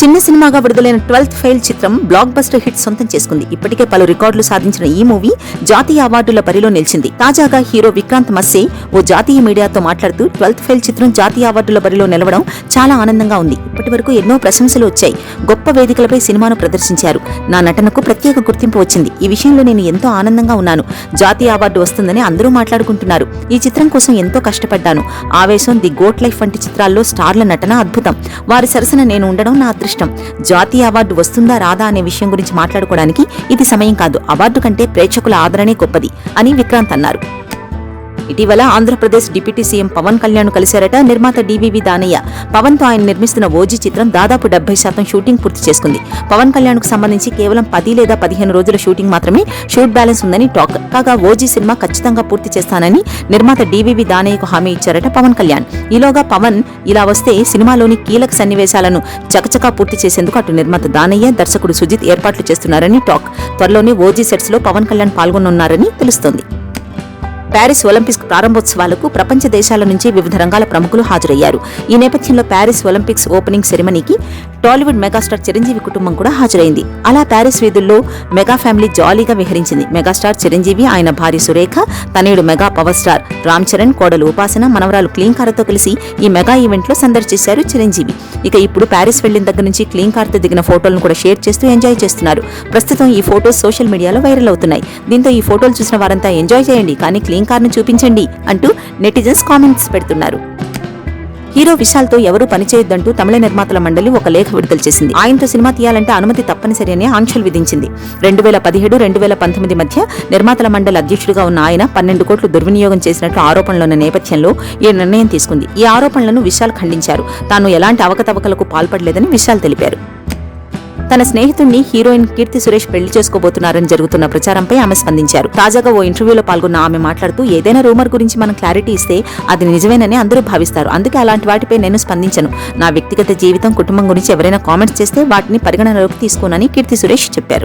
చిన్న సినిమాగా విడుదలైన ట్వెల్త్ ఫెయిల్ చిత్రం బ్లాక్ బస్టర్ హిట్ సొంతం చేసుకుంది. ఇప్పటికే పలు రికార్డులు సాధించిన ఈ మూవీ జాతీయ అవార్డుల బరిలో నిలిచింది. తాజాగా హీరో విక్రాంత్ మస్సే ఓ జాతీయ మీడియాతో మాట్లాడుతూ ట్వెల్త్ ఫెయిల్ చిత్రం జాతీయ అవార్డుల బరిలో నిలవడం చాలా ఆనందంగా ఉంది. ఇప్పటి వరకు ఎన్నో ప్రశంసలు వచ్చాయి. గొప్ప వేదికలపై సినిమాను ప్రదర్శించారు. నా నటనకు ప్రత్యేక గుర్తింపు వచ్చింది. ఈ విషయంలో నేను ఎంతో ఆనందంగా ఉన్నాను. జాతీయ అవార్డు వస్తుందని అందరూ మాట్లాడుకుంటున్నారు. ఈ చిత్రం కోసం ఎంతో కష్టపడ్డాను. ఆవేశం ది గోట్ లైఫ్ వంటి చిత్రాల్లో స్టార్ల నటన అద్భుతం. వారి సరసన నేను ఉండడం నా అదృష్టం. జాతీయ అవార్డు వస్తుందా రాదా అనే విషయం గురించి మాట్లాడుకోవడానికి ఇది సమయం కాదు. అవార్డు కంటే ప్రేక్షకుల ఆదరణే గొప్పది అని విక్రాంత్ అన్నారు. ఇటీవల ఆంధ్రప్రదేశ్ డిప్యూటీ సీఎం పవన్ కళ్యాణ్ కలిశారట. నిర్మాత డివివి దానయ్య పవన్తో ఆయన నిర్మిస్తున్న ఓజీ చిత్రం దాదాపు డెబ్బై శాతం షూటింగ్ పూర్తి చేసుకుంది. పవన్ కళ్యాణ్కు సంబంధించి కేవలం పది లేదా పదిహేను రోజుల షూటింగ్ మాత్రమే షూట్ బ్యాలెన్స్ ఉందని టాక్. కాగా ఓజీ సినిమా ఖచ్చితంగా పూర్తి చేస్తానని నిర్మాత డివివి దానయ్యకు హామీ ఇచ్చారట పవన్ కళ్యాణ్. ఈలోగా పవన్ ఇలా వస్తే సినిమాలోని కీలక సన్నివేశాలను చకచకా పూర్తి చేసేందుకు అటు నిర్మాత దానయ్య దర్శకుడు సుజిత్ ఏర్పాట్లు చేస్తున్నారని టాక్. త్వరలోనే ఓజీ సెట్స్లో పవన్ కళ్యాణ్ పాల్గొనున్నారని తెలుస్తోంది. ప్యారిస్ ఒలింపిక్స్ ప్రారంభోత్సవాలకు ప్రపంచ దేశాల నుంచి వివిధ రంగాల ప్రముఖులు హాజరయ్యారు. ఈ నేపథ్యంలో ప్యారిస్ ఒలింపిక్స్ ఓపెనింగ్ సెరమనీకి టాలీవుడ్ మెగాస్టార్ చిరంజీవి కుటుంబం కూడా హాజరైంది. అలా ప్యారిస్ వీధుల్లో మెగా ఫ్యామిలీ జాలీగా విహరించింది మెగాస్టార్ చిరంజీవి ఆయన భార్య సురేఖ తనయుడు mega power star Ram Charan కోడలు ఉపాసన మనవరాలు క్లీన్ కార్తో కలిసి ఈ మెగా ఈవెంట్లో సందడి చేశారు చిరంజీవి. ఇక ఇప్పుడు ప్యారిస్ వెళ్ళిన దగ్గర నుంచి క్లీన్ కార్తో దిగిన ఫోటోలను కూడా షేర్ చేస్తూ ఎంజాయ్ చేస్తున్నారు. ప్రస్తుతం ఈ ఫోటోస్ సోషల్ మీడియాలో వైరల్ అవుతున్నాయి. దీంతో ఈ ఫోటోలు చూసిన వారంతా ఎంజాయ్ చేయండి కానీ క్లీన్ కార్ను చూపించండి అంటూ నెటిజన్స్ కామెంట్స్ పెడుతున్నారు. హీరో విశాల్తో ఎవరూ పనిచేయొద్దంటూ తమిళ నిర్మాతల మండలి ఒక లేఖ విడుదల చేసింది. ఆయనతో సినిమా తీయాలంటే అనుమతి తప్పనిసరి అని ఆంక్షలు విధించింది. రెండు వేల పదిహేడు రెండు వేల పంతొమ్మిది మధ్య నిర్మాతల మండలి అధ్యక్షుడిగా ఉన్న ఆయన పన్నెండు కోట్లు దుర్వినియోగం చేసినట్లు ఆరోపణలున్న నేపథ్యంలో ఈ నిర్ణయం తీసుకుంది. ఈ ఆరోపణలను విశాల్ ఖండించారు. తాను ఎలాంటి అవకతవకలకు పాల్పడలేదని విశాల్ తెలిపారు. తన స్నేహితుడిని హీరోయిన్ కీర్తి సురేష్ పెళ్ళి చేసుకోబోతున్నారని జరుగుతున్న ప్రచారంపై ఆమె స్పందించారు. తాజాగా ఓ ఇంటర్వ్యూలో పాల్గొన్న ఆమె మాట్లాడుతూ ఏదైనా రూమర్ గురించి మనం క్లారిటీ ఇస్తే అది నిజమేనని అందరూ భావిస్తారు. అందుకే అలాంటి వాటిపై నేను స్పందించను. నా వ్యక్తిగత జీవితం కుటుంబం గురించి ఎవరైనా కామెంట్స్ చేస్తే వాటిని పరిగణనలోకి తీసుకోనని కీర్తి సురేష్ చెప్పారు.